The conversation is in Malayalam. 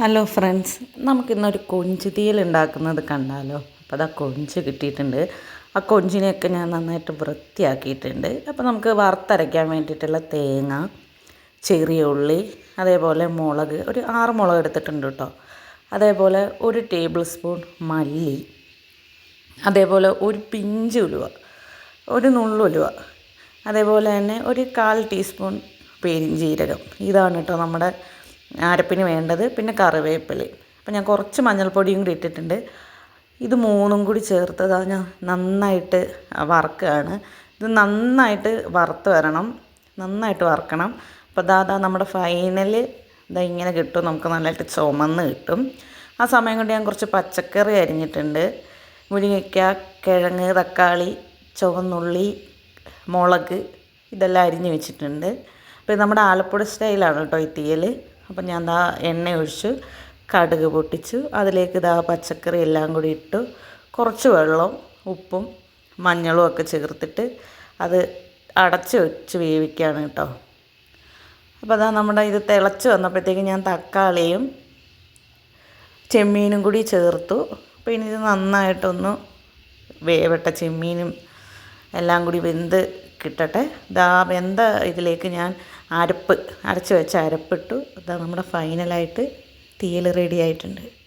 ഹലോ ഫ്രണ്ട്സ് നമുക്കിന്നൊരു കൊഞ്ച് തീയൽ ഉണ്ടാക്കുന്നത് കണ്ടാലോ? അപ്പോൾ അതാ കൊഞ്ച് കിട്ടിയിട്ടുണ്ട്. ആ കൊഞ്ചിനെയൊക്കെ ഞാൻ നന്നായിട്ട് വൃത്തിയാക്കിയിട്ടുണ്ട്. അപ്പോൾ നമുക്ക് വറുത്തരയ്ക്കാൻ വേണ്ടിയിട്ടുള്ള തേങ്ങ ചെറിയ ഉള്ളി അതേപോലെ മുളക് ഒരു ആറ് മുളക് എടുത്തിട്ടുണ്ട് കേട്ടോ. അതേപോലെ ഒരു ടേബിൾ സ്പൂൺ മല്ലി അതേപോലെ ഒരു പിഞ്ച് ഉലുവ ഒരു നുള്ളുലുവ അതേപോലെ തന്നെ ഒരു കാൽ ടീസ്പൂൺ പെരിഞ്ജീരകം ഇതാണ് കേട്ടോ നമ്മുടെ അരപ്പിന് വേണ്ടത് പിന്നെ കറിവേപ്പില. അപ്പം ഞാൻ കുറച്ച് മഞ്ഞൾപ്പൊടിയും കൂടി ഇട്ടിട്ടുണ്ട്. ഇത് മൂന്നും കൂടി ചേർത്തത് ഞാൻ നന്നായിട്ട് വറുക്കുകയാണ്. ഇത് നന്നായിട്ട് വറുത്ത് വരണം. നന്നായിട്ട് വറുക്കണം. അപ്പോൾ അതാ നമ്മുടെ ഫൈനൽ ഇതാ ഇങ്ങനെ കിട്ടും. നമുക്ക് നല്ലതായിട്ട് ചുമന്ന് കിട്ടും. ആ സമയം കൊണ്ട് ഞാൻ കുറച്ച് പച്ചക്കറി അരിഞ്ഞിട്ടുണ്ട്. മുരിങ്ങയ്ക്ക കിഴങ്ങ് തക്കാളി ചുവന്നുള്ളി മുളക് ഇതെല്ലാം അരിഞ്ഞ് വെച്ചിട്ടുണ്ട്. അപ്പോൾ നമ്മുടെ ആലപ്പുഴ സ്റ്റൈലാണ് കേട്ടോ ഈ തീയൽ അപ്പം ഞാൻ ദാ എണ്ണ ഒഴിച്ച് കടുക് പൊട്ടിച്ച് അതിലേക്ക് ഇതാ പച്ചക്കറി എല്ലാം കൂടി ഇട്ട് കുറച്ച് വെള്ളവും ഉപ്പും മഞ്ഞളും ഒക്കെ ചേർത്തിട്ട് അത് അടച്ച് വെച്ച് വേവിക്കുകയാണ് കേട്ടോ. അപ്പോൾ അതാ നമ്മുടെ ഇത് തിളച്ച് വന്നപ്പോഴത്തേക്ക് ഞാൻ തക്കാളിയും ചെമ്മീനും കൂടി ചേർത്തു. അപ്പോൾ ഇനി ഇത് നന്നായിട്ടൊന്ന് വേവട്ട ചെമ്മീനും എല്ലാം കൂടി വെന്ത് കിട്ടട്ടെ. ഇതാ വെന്ത ഇതിലേക്ക് ഞാൻ അരപ്പ് അരച്ച് വെച്ച അരപ്പിട്ടു. ഇതാ നമ്മുടെ ഫൈനലായിട്ട് തീയൽ റെഡി ആയിട്ടുണ്ട്.